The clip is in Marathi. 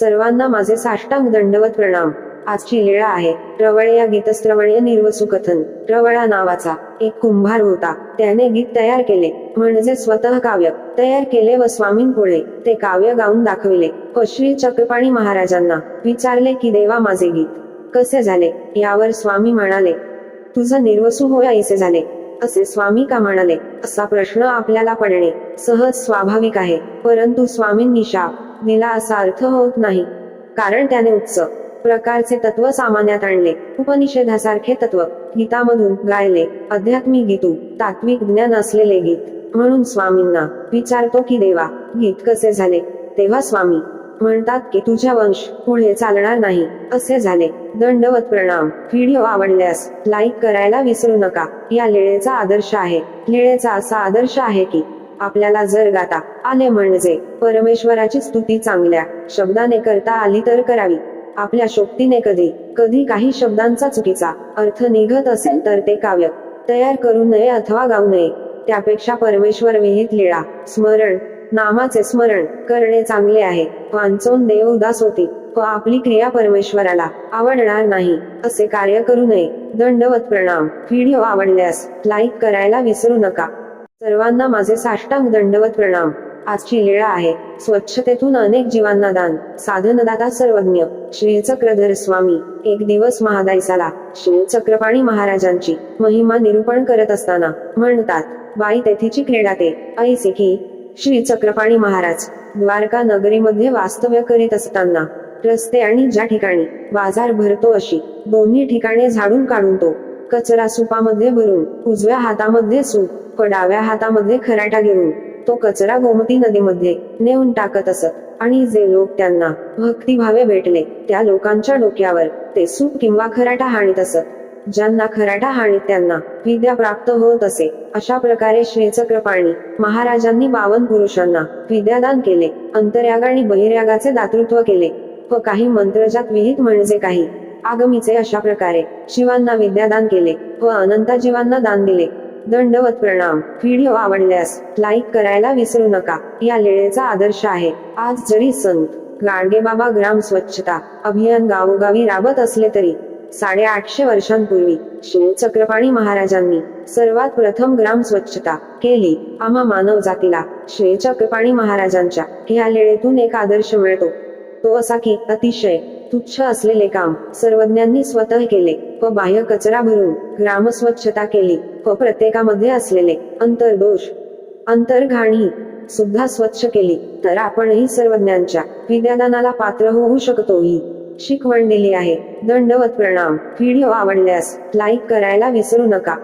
सर्वांना माझे साष्टांग दंडवत प्रणाम. आजची लीळा आहे. रवळे या गीतस्त्रवणीय निर्वसू कथन रवळा नावाचा एक कुंभार होता. त्याने गीत तयार केले. म्हणजे स्वतः काव्य. तयार केले व स्वामींपुढे ते काव्य गाऊन दाखविले. व श्री चक्रपाणी महाराजांना विचारले की देवा माझे गीत कसे झाले? यावर स्वामी म्हणाले तुझं निर्वसू होया इसे झाले. असे स्वामी का म्हणाले? असा प्रश्न आपल्याला पडणे सहज स्वाभाविक आहे. परंतु स्वामींनी शाप दिला असा अर्थ होत नाही. कारण त्याने उच्च प्रकारचे तत्व सामान्यात आणले. उपनिषेधासारखे तत्व गीतामधून गायले. अध्यात्मिक गीतू तात्विक ज्ञान असलेले गीत. म्हणून स्वामींना विचारतो की देवा गीत कसे झाले? तेव्हा स्वामी म्हणतात की तुझ्या वंश पुढे चालणार नाही. असे झाले. दंडवत प्रणाम. व्हिडिओ आवडल्यास लाईक करायला विसरू नका. या लिळेचा आदर्श आहे. लिळेचा असा आदर्श आहे की आपल्याला जर गाता आले म्हणजे परमेश्वराची स्तुती चांगल्या शब्दाने करता आली तर करावी. आपल्या शोक्तीने कधी कधी काही शब्दांचा चुकीचा अर्थ निघत असेल तर ते काव्य तयार करू नये अथवा गाऊ नये. त्यापेक्षा परमेश्वर विहित लीळा स्मरण नामाचे स्मरण करणे चांगले आहे. वाचून देव उदास होती व आपली क्रिया परमेश्वराला आवडणार नाही असे कार्य करू नये. दंडवत प्रणाम. व्हिडिओ आवडल्यास लाईक करायला विसरू नका. सर्वांना माझे साष्टांग दंडवत प्रणाम. आजची लीळा आहे. स्वच्छतेतून अनेक जीवांना दान. साधनदाता सर्वज्ञ. श्री चक्रधर स्वामी. एक दिवस महादायसाला श्री चक्रपाणी महाराजांची. महिमा निरूपण करत असताना. म्हणतात बाई तेथीची क्रीडा ते. ऐसे की श्री चक्रपाणी महाराज. द्वारका नगरीमध्ये वास्तव्य करीत असताना. रस्ते आणि ज्या ठिकाणी. बाजार भरतो अशी. दोन्ही ठिकाणे झाडून काढून तो. कचरा सुपामध्ये भरून. उजव्या हातामध्ये सूप व डाव्या हातामध्ये खराटा घेऊन तो कचरा गोमती नदीमध्ये नेऊन टाकत असत. आणि जे लोक त्यांना भक्तिभावे भेटले त्या लोकांच्या डोक्यावर ते सूप किंवा खराटा हाणीत असत. ज्यांना खराटा हाणीत त्यांना विद्या प्राप्त होत असे अशा प्रकारे श्री चक्रपाणी महाराजांनी बावन पुरुषांना विद्यादान केले अंतर्याग आणि बहिर्यागाचे दातृत्व केले व काही मंत्रजात विहित म्हणजे काही आगमीचे अशा प्रकारे शिवांना विद्यादान केले व अनंता जीवांना दान दिले. दंडवत प्रणाम. व्हिडिओ आवडल्यास लाईक करायला विसरू नका. या लेळेचा आदर्श आहे. आज जरी संत गाडगेबाबा ग्राम स्वच्छता अभियान गावोगावी राबत असले तरी साडेआठशे वर्षांपूर्वी श्री चक्रपाणी महाराजांनी सर्वात प्रथम ग्राम स्वच्छता केली. आम्हा मानव जातीला श्री चक्रपाणी महाराजांच्या या लेळेतून एक आदर्श मिळतो. तो असा की अतिशय तुच्छ असलेले काम सर्वज्ञांनी स्वतः केले व बाह्य कचरा भरून ग्राम स्वच्छता केली व प्रत्येकामध्ये असलेले अंतर्दोष अंतर्घाणी सुद्धा स्वच्छ केली. तर आपणही सर्वज्ञांच्या विद्यादानाला पात्र होऊ शकतो ही शिकवण दिली आहे. दंडवत प्रणाम. व्हिडिओ आवडल्यास लाईक करायला विसरू नका.